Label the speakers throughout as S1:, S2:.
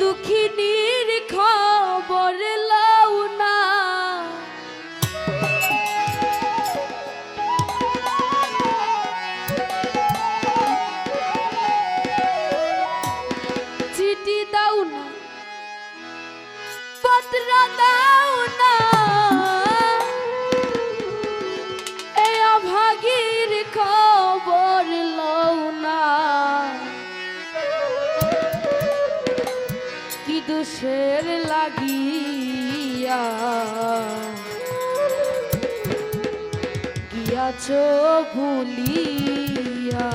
S1: দুঃখিনীর খবর লাও না। চিঠি দাও না। পত্র দাও দুষের লাগিয়া। গিয়াছ ভুলিয়া।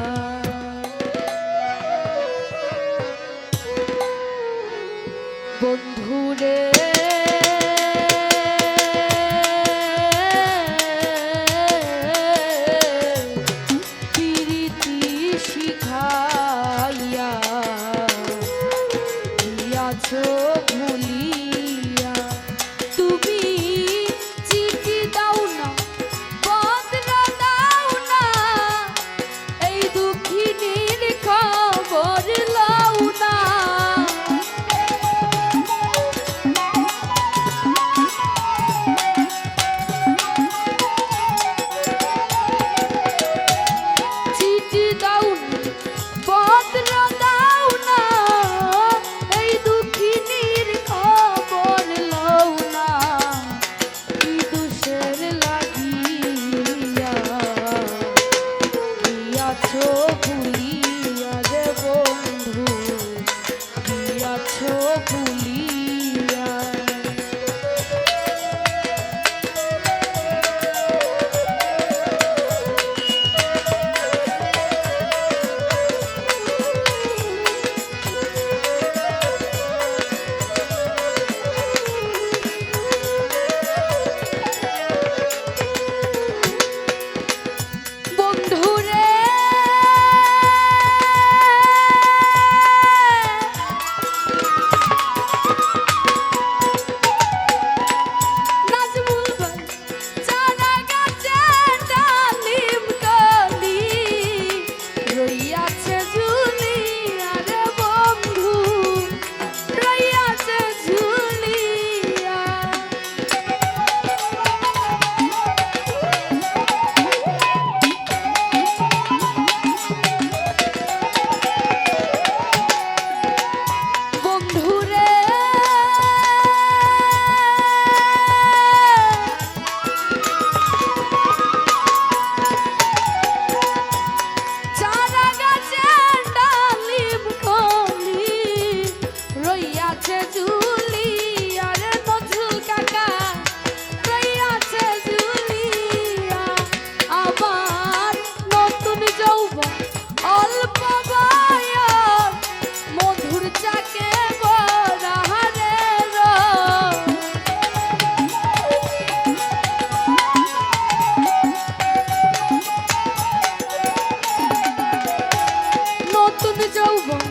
S1: বন্ধুরে one.